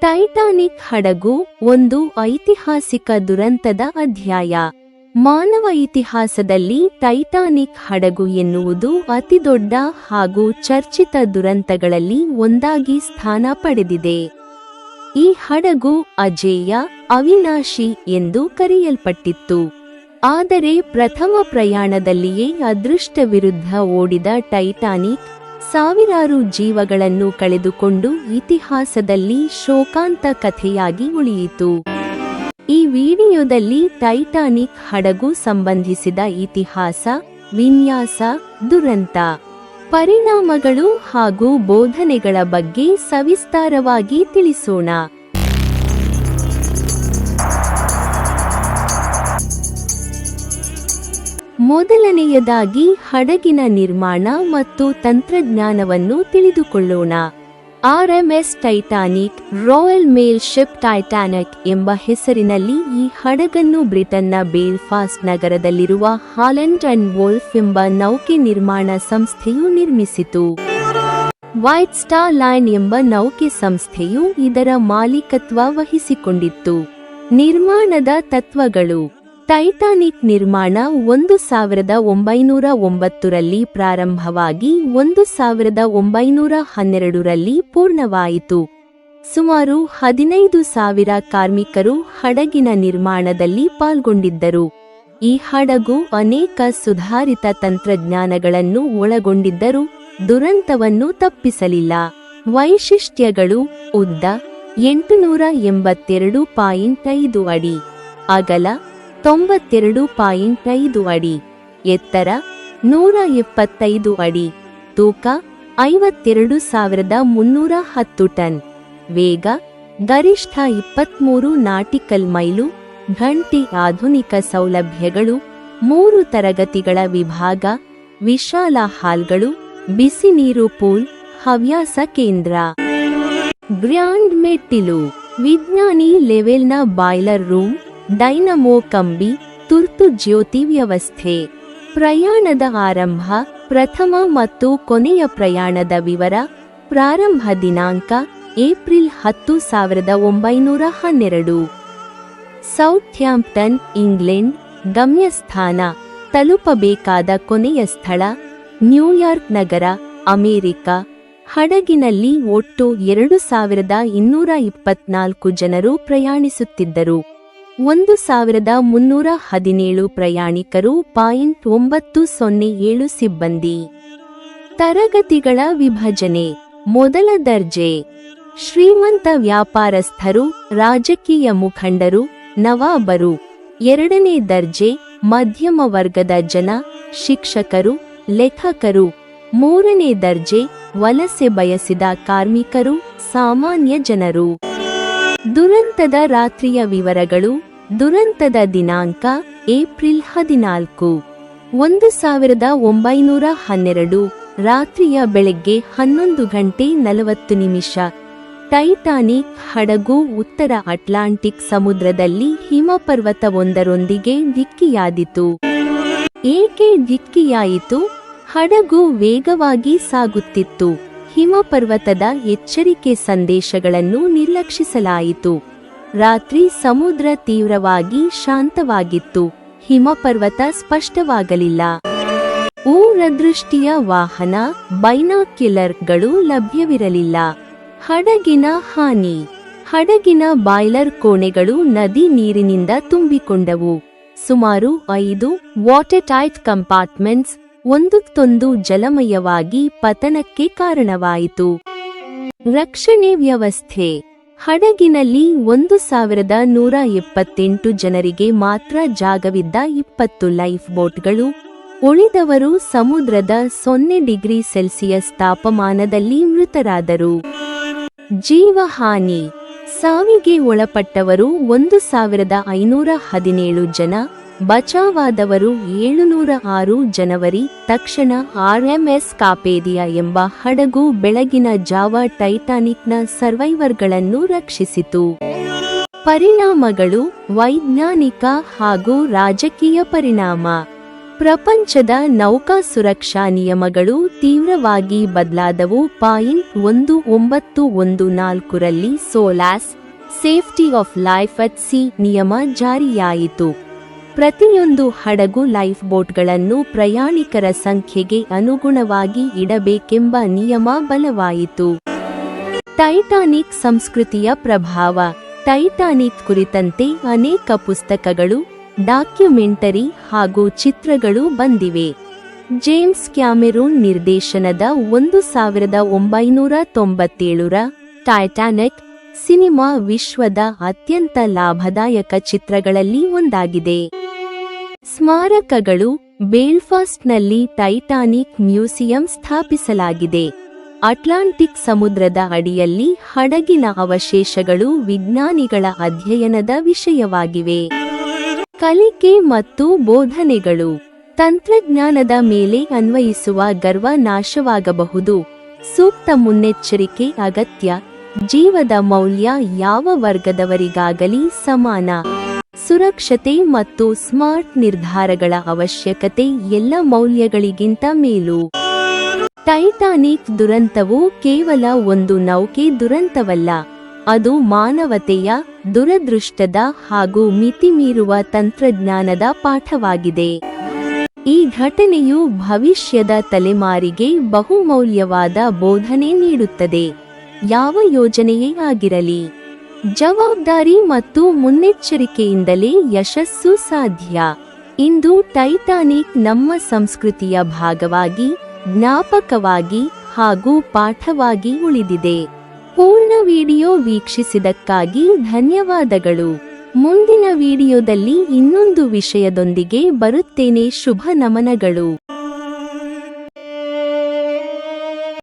Titanic ಹಡಗು ಒಂದು ಐತಿಹಾಸಿಕ ದುರಂತದ ಅಧ್ಯಾಯ. ಮಾನವ ಇತಿಹಾಸದಲ್ಲಿ ಟೈಟಾನಿಕ್ ಹಡಗು ಎನ್ನುವುದು ಅತಿದೊಡ್ಡ ಹಾಗೂ ಚರ್ಚಿತ ದುರಂತಗಳಲ್ಲಿ ಒಂದಾಗಿ ಸ್ಥಾನ ಪಡೆದಿದೆ. ಈ ಹಡಗು ಅಜೇಯ, ಅವಿನಾಶಿ ಎಂದು ಕರೆಯಲ್ಪಟ್ಟಿತ್ತು. ಆದರೆ ಪ್ರಥಮ ಪ್ರಯಾಣದಲ್ಲಿಯೇ ಅದೃಷ್ಟ ವಿರುದ್ಧ ಓಡಿದ ಟೈಟಾನಿಕ್ ಸಾವಿರಾರು ಜೀವಗಳನ್ನು ಕಳೆದುಕೊಂಡು ಇತಿಹಾಸದಲ್ಲಿ ಶೋಕಾಂತ ಕಥೆಯಾಗಿ ಉಳಿಯಿತು. ಈ ವಿಡಿಯೋದಲ್ಲಿ ಟೈಟಾನಿಕ್ ಹಡಗು ಸಂಬಂಧಿಸಿದ ಇತಿಹಾಸ, ವಿನ್ಯಾಸ, ದುರಂತ, ಪರಿಣಾಮಗಳು ಹಾಗೂ ಬೋಧನೆಗಳ ಬಗ್ಗೆ ಸವಿಸ್ತಾರವಾಗಿ ತಿಳಿಸೋಣ. ಮೊದಲನೆಯದಾಗಿ ಹಡಗಿನ ನಿರ್ಮಾಣ ಮತ್ತು ತಂತ್ರಜ್ಞಾನವನ್ನು ತಿಳಿದುಕೊಳ್ಳೋಣ. RMS Titanic, royal mail ship Titanic ಎಂಬ ಹೆಸರಿನಲ್ಲಿ ಈ ಹಡಗನ್ನು ಬ್ರಿಟನ್ನ ಬೇಲ್ಫಾಸ್ಟ್ ನಗರದಲ್ಲಿರುವ ಹಾಲೆಂಡ್ ಅಂಡ್ ವೋಲ್ಫ್ ಎಂಬ ನೌಕೆ ನಿರ್ಮಾಣ ಸಂಸ್ಥೆಯು ನಿರ್ಮಿಸಿತು. ವೈಟ್ ಸ್ಟಾರ್ ಲೈನ್ ಎಂಬ ನೌಕೆ ಸಂಸ್ಥೆಯು ಇದರ ಮಾಲೀಕತ್ವ ವಹಿಸಿಕೊಂಡಿತ್ತು. ನಿರ್ಮಾಣದ ತತ್ವಗಳು ಟೈಟಾನಿಕ್ ನಿರ್ಮಾಣ ಒಂದು ಸಾವಿರದ ಒಂಬೈನೂರ ಒಂಬತ್ತರಲ್ಲಿ ಪ್ರಾರಂಭವಾಗಿ ಒಂದು ಸಾವಿರದ ಒಂಬೈನೂರ ಹನ್ನೆರಡರಲ್ಲಿ ಪೂರ್ಣವಾಯಿತು. ಸುಮಾರು ಹದಿನೈದು ಸಾವಿರ ಕಾರ್ಮಿಕರು ಹಡಗಿನ ನಿರ್ಮಾಣದಲ್ಲಿ ಪಾಲ್ಗೊಂಡಿದ್ದರು. ಈ ಹಡಗು ಅನೇಕ ಸುಧಾರಿತ ತಂತ್ರಜ್ಞಾನಗಳನ್ನು ಒಳಗೊಂಡಿದ್ದರೂ ದುರಂತವನ್ನು ತಪ್ಪಿಸಲಿಲ್ಲ. ವೈಶಿಷ್ಟ್ಯಗಳು ಉದ್ದ ಎಂಟುನೂರ ಎಂಬತ್ತೆರಡು ಪಾಯಿಂಟ್ ಐದು ಅಡಿ. ಅಗಲ ತೊಂಬತ್ತೆರಡು ಪಾಯಿಂಟ್ ಐದು ಅಡಿ. ಎತ್ತರ ನೂರ ಎಪ್ಪತ್ತೈದು ಅಡಿ. ತೂಕ ಐವತ್ತೆರಡು ಸಾವಿರದ ಮುನ್ನೂರ ಹತ್ತು ಟನ್. ವೇಗ ಗರಿಷ್ಠ ಇಪ್ಪತ್ಮೂರು ನಾಟಿಕಲ್ ಮೈಲು. ಘಂಟೆ ಆಧುನಿಕ ಸೌಲಭ್ಯಗಳು. ಮೂರು ತರಗತಿಗಳ ವಿಭಾಗ. ವಿಶಾಲ ಹಾಲ್ಗಳು. ಬಿಸಿ ನೀರು ಪೂಲ್. ಹವ್ಯಾಸ ಕೇಂದ್ರ. ಗ್ರ್ಯಾಂಡ್ ಮೆಟ್ಟಿಲು. ವಿಜ್ಞಾನಿ ಲೆವೆಲ್ನ ಬಾಯ್ಲರ್ ರೂಮ್. ಡೈನಮೋ ಕಂಬಿ ತುರ್ತು ಜ್ಯೋತಿ ವ್ಯವಸ್ಥೆ ಪ್ರಯಾಣದ ಆರಂಭ, ಪ್ರಥಮ ಮತ್ತು ಕೊನೆಯ ಪ್ರಯಾಣದ ವಿವರ, ಪ್ರಾರಂಭ ದಿನಾಂಕ, ಏಪ್ರಿಲ್ ಹತ್ತು ಸಾವಿರದ ಒಂಬೈನೂರ ಹನ್ನೆರಡು. ಸೌಥ್ಯಾಂಪ್ಟನ್, ಇಂಗ್ಲೆಂಡ್, ಗಮ್ಯಸ್ಥಾನ, ತಲುಪಬೇಕಾದ ಕೊನೆಯ ಸ್ಥಳ, ನ್ಯೂಯಾರ್ಕ್ ನಗರ, ಅಮೆರಿಕ. ಹಡಗಿನಲ್ಲಿ ಒಟ್ಟು ಎರಡು ಸಾವಿರದ ಇನ್ನೂರ ಇಪ್ಪತ್ನಾಲ್ಕು ಜನರು ಪ್ರಯಾಣಿಸುತ್ತಿದ್ದರು. ಒಂದು ಸಾವಿರದ ಮುನ್ನೂರ ಹದಿನೇಳು ಪ್ರಯಾಣಿಕರು ಪಾಯಿಂಟ್ ಒಂಬತ್ತು ಸೊನ್ನೆ ಏಳು ಸಿಬ್ಬಂದಿ. ತರಗತಿಗಳ ವಿಭಜನೆ. ಮೊದಲ ದರ್ಜೆ. ಶ್ರೀಮಂತ ವ್ಯಾಪಾರಸ್ಥರು, ರಾಜಕೀಯ ಮುಖಂಡರು, ನವಾಬರು. ಎರಡನೇ ದರ್ಜೆ. ಮಧ್ಯಮ ವರ್ಗದ ಜನ, ಶಿಕ್ಷಕರು, ಲೇಖಕರು. ಮೂರನೇ ದರ್ಜೆ. ವಲಸೆ ಬಯಸಿದ ಕಾರ್ಮಿಕರು, ಸಾಮಾನ್ಯ ಜನರು. ದುರಂತದ ರಾತ್ರಿಯ ವಿವರಗಳು, ದುರಂತದ ದಿನಾಂಕ, ಏಪ್ರಿಲ್ ಹದಿನಾಲ್ಕು. ಒಂದು ಸಾವಿರದ ಒಂಬೈನೂರ ಹನ್ನೆರಡು, ರಾತ್ರಿಯ ಬೆಳಗ್ಗೆ ಹನ್ನೊಂದು ಗಂಟೆ ನಲವತ್ತು ನಿಮಿಷ. ಟೈಟಾನಿಕ್ ಹಡಗು ಉತ್ತರ ಅಟ್ಲಾಂಟಿಕ್ ಸಮುದ್ರದಲ್ಲಿ ಹಿಮಪರ್ವತವೊಂದರೊಂದಿಗೆ ಧಿಕ್ಕಿಯಾದಿತು. ಏಕೆ ಧಿಕ್ಕಿಯಾಯಿತು? ಹಡಗು ವೇಗವಾಗಿ ಸಾಗುತ್ತಿತ್ತು. ಹಿಮಪರ್ವತದ ಎಚ್ಚರಿಕೆ ಸಂದೇಶಗಳನ್ನು ನಿರ್ಲಕ್ಷಿಸಲಾಯಿತು. ರಾತ್ರಿ ಸಮುದ್ರ ತೀವ್ರವಾಗಿ ಶಾಂತವಾಗಿತ್ತು. ಹಿಮಪರ್ವತ ಸ್ಪಷ್ಟವಾಗಲಿಲ್ಲ. ಊರದೃಷ್ಟಿಯ ವಾಹನ, ಬೈನಾಕ್ಯುಲರ್ಗಳು ಲಭ್ಯವಿರಲಿಲ್ಲ. ಹಡಗಿನ ಹಾನಿ, ಹಡಗಿನ ಬಾಯ್ಲರ್ ಕೋಣೆಗಳು ನದಿ ನೀರಿನಿಂದ ತುಂಬಿಕೊಂಡವು. ಸುಮಾರು ಐದು ವಾಟರ್ ಟೈಟ್ ಕಂಪಾರ್ಟ್ಮೆಂಟ್ಸ್ ಒಂದಕ್ಕೊಂದು ಜಲಮಯವಾಗಿ ಪತನಕ್ಕೆ ಕಾರಣವಾಯಿತು. ರಕ್ಷಣೆ ವ್ಯವಸ್ಥೆ. ಹಡಗಿನಲ್ಲಿ ಒಂದು ಸಾವಿರದ ನೂರ ಎಪ್ಪತ್ತೆಂಟು ಜನರಿಗೆ ಮಾತ್ರ ಜಾಗವಿದ್ದ ಇಪ್ಪತ್ತು ಲೈಫ್ ಬೋಟ್ಗಳು, ಉಳಿದವರು ಸಮುದ್ರದ ಸೊನ್ನೆ ಡಿಗ್ರಿ ಸೆಲ್ಸಿಯಸ್ ತಾಪಮಾನದಲ್ಲಿ ಮೃತರಾದರು. ಜೀವಹಾನಿ. ಸಾವಿಗೆ ಒಳಪಟ್ಟವರು ಒಂದು ಸಾವಿರದ ಐನೂರ ಹದಿನೇಳು ಜನ ಬಚಾವಾದವರು ಏಳುನೂರ ಆರು ಜನವರಿ ತಕ್ಷಣ ಆರ್ಎಂಎಸ್ ಕಾಪೇದಿಯಾ ಎಂಬ ಹಡಗು ಬೆಳಗಿನ ಜಾವ ಟೈಟಾನಿಕ್ನ ಸರ್ವೈವರ್ಗಳನ್ನು ರಕ್ಷಿಸಿತು. ಪರಿಣಾಮಗಳು ವೈಜ್ಞಾನಿಕ ಹಾಗೂ ರಾಜಕೀಯ ಪರಿಣಾಮ. ಪ್ರಪಂಚದ ನೌಕಾ ಸುರಕ್ಷಾ ನಿಯಮಗಳು ತೀವ್ರವಾಗಿ ಬದಲಾದವು ಪಾಯಿಂಟ್ ಒಂದು ಒಂಬತ್ತು ಒಂದು ನಾಲ್ಕರಲ್ಲಿ SOLAS, safety of life at sea ನಿಯಮ ಜಾರಿಯಾಯಿತು. ಪ್ರತಿಯೊಂದು ಹಡಗು ಲೈಫ್ ಬೋಟ್ಗಳನ್ನು ಪ್ರಯಾಣಿಕರ ಸಂಖ್ಯೆಗೆ ಅನುಗುಣವಾಗಿ ಇಡಬೇಕೆಂಬ ನಿಯಮ ಬಲವಾಯಿತು. ಟೈಟಾನಿಕ್ ಸಂಸ್ಕೃತಿಯ ಪ್ರಭಾವ. ಟೈಟಾನಿಕ್ ಕುರಿತಂತೆ ಅನೇಕ ಪುಸ್ತಕಗಳು, ಡಾಕ್ಯುಮೆಂಟರಿ ಹಾಗೂ ಚಿತ್ರಗಳು ಬಂದಿವೆ. ಜೇಮ್ಸ್ ಕ್ಯಾಮೆರೂನ್ ನಿರ್ದೇಶನದ ಒಂದು ಸಾವಿರದ ಒಂಬೈನೂರ ತೊಂಬತ್ತೇಳರ ಟೈಟಾನಿಕ್ ಸಿನಿಮಾ ವಿಶ್ವದ ಅತ್ಯಂತ ಲಾಭದಾಯಕ ಚಿತ್ರಗಳಲ್ಲಿ ಒಂದಾಗಿದೆ. ಸ್ಮಾರಕಗಳು ಬೇಲ್ಫಾಸ್ಟ್ನಲ್ಲಿ ಟೈಟಾನಿಕ್ ಮ್ಯೂಸಿಯಂ ಸ್ಥಾಪಿಸಲಾಗಿದೆ. ಅಟ್ಲಾಂಟಿಕ್ ಸಮುದ್ರದ ಅಡಿಯಲ್ಲಿ ಹಡಗಿನ ಅವಶೇಷಗಳು ವಿಜ್ಞಾನಿಗಳ ಅಧ್ಯಯನದ ವಿಷಯವಾಗಿವೆ. ಕಲಿಕೆ ಮತ್ತು ಬೋಧನೆಗಳು ತಂತ್ರಜ್ಞಾನದ ಮೇಲೆ ಅನ್ವಯಿಸುವ ಗರ್ವ ನಾಶವಾಗಬಹುದು. ಸೂಕ್ತ ಮುನ್ನೆಚ್ಚರಿಕೆ ಅಗತ್ಯ. ಜೀವದ ಮೌಲ್ಯ ಯಾವ ವರ್ಗದವರಿಗಾಗಲಿ ಸಮಾನ. ಸುರಕ್ಷತೆ ಮತ್ತು ಸ್ಮಾರ್ಟ್ ನಿರ್ಧಾರಗಳ ಅವಶ್ಯಕತೆ ಎಲ್ಲ ಮೌಲ್ಯಗಳಿಗಿಂತ ಮೇಲು. ಟೈಟಾನಿಕ್ ದುರಂತವು ಕೇವಲ ಒಂದು ನೌಕೆ ದುರಂತವಲ್ಲ, ಅದು ಮಾನವತೆಯ, ದುರದೃಷ್ಟದ ಹಾಗೂ ಮಿತಿಮೀರುವ ತಂತ್ರಜ್ಞಾನದ ಪಾಠವಾಗಿದೆ. ಈ ಘಟನೆಯು ಭವಿಷ್ಯದ ತಲೆಮಾರಿಗೆ ಬಹುಮೌಲ್ಯವಾದ ಬೋಧನೆ ನೀಡುತ್ತದೆ. ಯಾವ ಯೋಜನೆಯೇ ಆಗಿರಲಿ. ಜವಾಬ್ದಾರಿ ಮತ್ತು ಮುನ್ನೆಚ್ಚರಿಕೆಯಿಂದಲೇ ಯಶಸ್ಸು ಸಾಧ್ಯ. ಇಂದು ಟೈಟಾನಿಕ್ ನಮ್ಮ ಸಂಸ್ಕೃತಿಯ ಭಾಗವಾಗಿ, ಜ್ಞಾಪಕವಾಗಿ ಹಾಗೂ ಪಾಠವಾಗಿ ಉಳಿದಿದೆ. ಪೂರ್ಣ ವಿಡಿಯೋ ವೀಕ್ಷಿಸಿದಕ್ಕಾಗಿ ಧನ್ಯವಾದಗಳು. ಮುಂದಿನ ವಿಡಿಯೋದಲ್ಲಿ ಇನ್ನೊಂದು ವಿಷಯದೊಂದಿಗೆ ಬರುತ್ತೇನೆ. ಶುಭ ನಮನಗಳು.